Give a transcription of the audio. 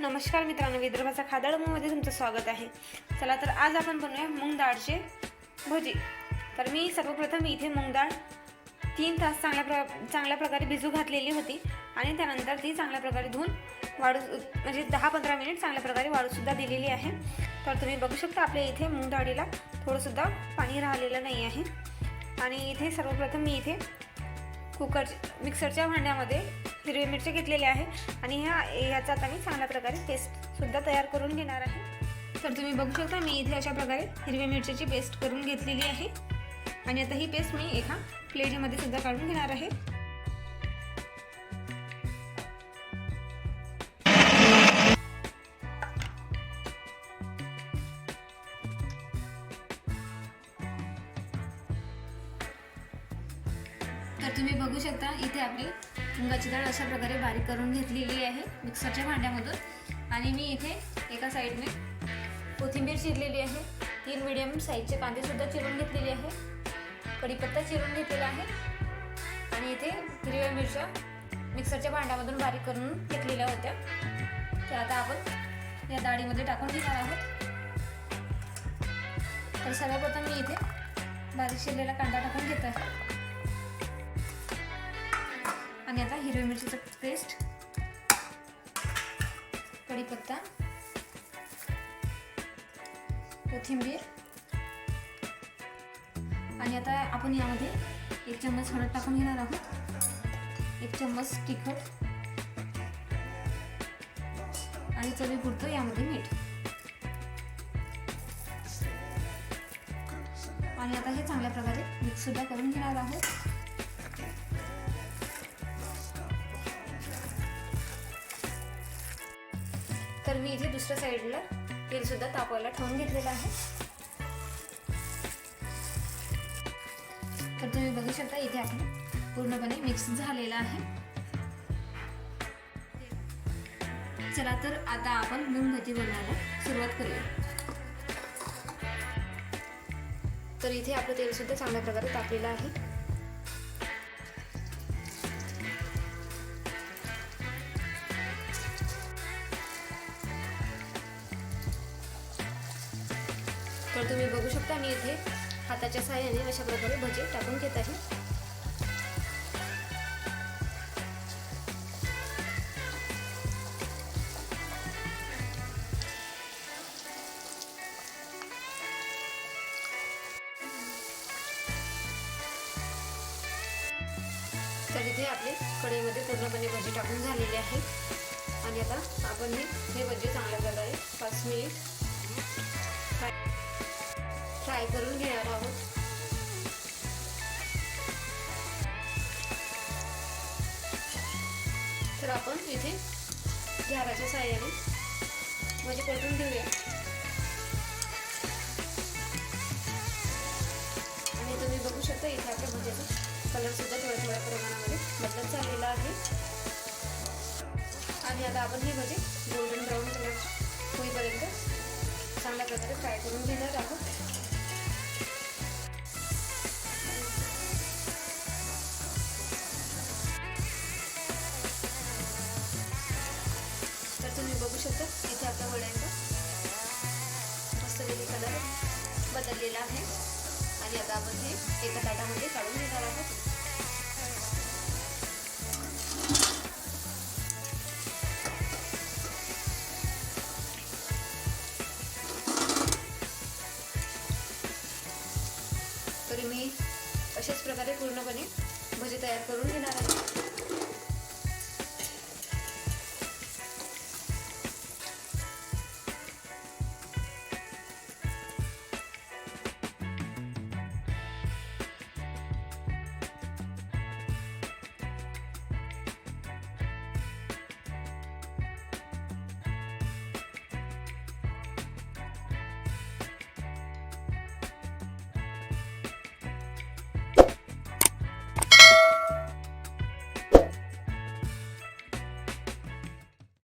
नमस्कार मित्रांनो विदर्भाचा खादाडमध्ये तुमचं स्वागत आहे. चला तर आज आपण बनवूया मूग डाळचे भजी. तर मी सर्वप्रथम इथे मूग डाळ तीन तास चांगल्या प्र चांगल्या प्रकारे भिजू घातलेली होती आणि त्यानंतर ती चांगल्या प्रकारे धुवून वाढू म्हणजे दहा पंधरा मिनिट चांगल्या प्रकारे वाढूसुद्धा दिलेली आहे. तर तुम्ही बघू शकता आपल्या इथे मूग डाळीला थोडंसुद्धा पाणी राहिलेलं नाही आहे. आणि इथे सर्वप्रथम मी इथे कुकर मिक्सरच्या भांड्यामध्ये हिरवी मिरची घेतलेली आहे आणि ह्या ह्याचा आता मी चांगल्या प्रकारे पेस्टसुद्धा तयार करून घेणार आहे. तर तुम्ही बघू शकता मी इथे अशा प्रकारे हिरव्या मिरचीची पेस्ट करून घेतलेली आहे. आणि आता ही पेस्ट मी एका प्लेटमध्ये सुद्धा काढून घेणार आहे. तर तुम्ही बघू शकता इथे आपली मुगाची डाळ अशा प्रकारे बारीक करून घेतलेली आहे मिक्सरच्या भांड्यामधून. आणि मी इथे एका साईडने कोथिंबीर चिरलेली आहे. तीन मिडियम साईजचे कांदेसुद्धा चिरून घेतलेले आहे. कढीपत्ता चिरून घेतलेला आहे. आणि इथे हिरव्या मिरच्या मिक्सरच्या भांड्यामधून बारीक करून घेतलेल्या होत्या. तर आता आपण या डाळीमध्ये टाकून घेणार आहोत. तर सर्वप्रथम मी इथे बारीक शिरलेला कांदा टाकून घेत आहे. आणि आता हिरव्या मिरचीचं पेस्ट कढीपत्ता. कोथिंबीर. आणि आता आपण यामध्ये एक चम्मच हळद टाकून घेणार आहोत. एक चम्मच तिखट. आणि चवीपुरतं यामध्ये मीठ. आणि आता हे चांगल्या प्रकारे मिक्स सुद्धा करून घेणार आहोत. तर मी इथे दुसऱ्या साईडला तेल सुद्धा तापवायला ठेवून घेतलेलं आहे. तर तुम्ही बघू शकता इथे आपण पूर्णपणे मिक्स झालेला आहे. चला तर आता आपण मूग बनवायला सुरुवात करूया. तर इथे आपलं तेल सुद्धा चांगल्या प्रकारे तापलेलं आहे. आणि तुम्ही बघू शकता मी इथे हाताच्या सहाय्याने अशा प्रकारे भजे टाकून घेत आहे. तर इथे आपले कढईमध्ये पूर्णपणे भजी टाकून झालेले आहे. आणि आता आपण हे हे भजी चांगल्या प्रकारे पाच मिनिट फ्राय करून घेणार आहोत. तर आपण इथे झाडाच्या साह्याने म्हणजे परतून घेऊया. आणि तुम्ही बघू शकता इथे आपल्या भज्याचा कलर सुद्धा थोड्या थोड्या प्रमाणामध्ये बदलत चाललेला आहे. आणि आता आपण ही भजे गोल्डन ब्राऊन कलर होईपर्यंत चांगल्या प्रकारे फ्राय करून घेणार आहोत. शकता इथे आपल्या वड्यांचा मस्तपैकी कलर बदललेला आहे. आणि आता आपण हे एका ताटामध्ये काढून घेणार आहोत. तरी मी अशाच प्रकारे पूर्णपणे भजी तयार करून घेणार आहे.